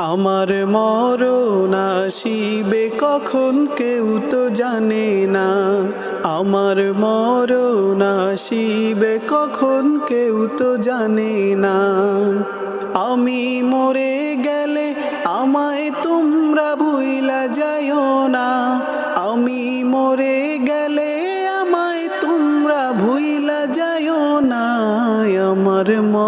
আমার মরণ আসিবে কখন কেউ তো জানে না। আমার মরণ আসিবে কখন কেউ তো জানে না। আমি মরে গেলে আমায় তোমরা ভুইলা যাইও না। আমি মরে গেলে আমায় তোমরা ভুইলা যাইও না। আমার মরণ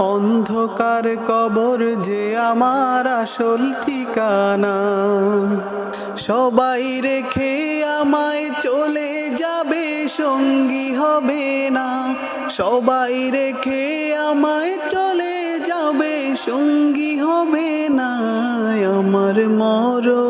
অন্ধকার কবর যে আমার আসল ঠিকানা। সবাই রেখে আমায় চলে যাবে, সঙ্গী হবে না। সবাই রেখে আমায় চলে যাবে, সঙ্গী হবে না। আমার মর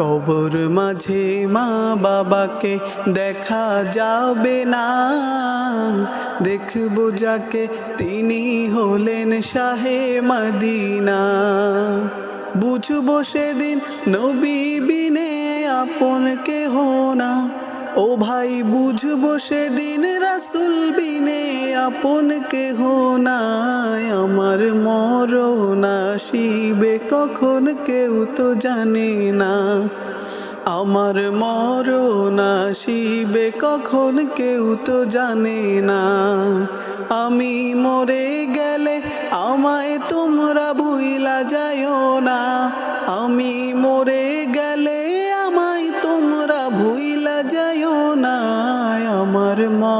কবর মাঝে মা বাবাকে দেখা যাবে না। দেখব যাকে তিনি হলেন শাহে মদিনা। বুঝব সেদিন নবী বিনে আপন কেহ না। ও ভাই, বুঝব সেদিন রাসুল বিনে আপন কেহ নাই, আমার মরণ আসিবে কখন কেউ তো জানে না। আমার মরণ আসিবে কখন কেউ তো জানে না। আমি মরে গেলে আমায় তোমরা ভুইলা যাইও না। আমি মরে গেলে আমায় তোমরা ভুইলা যাইও না। আমার মরণ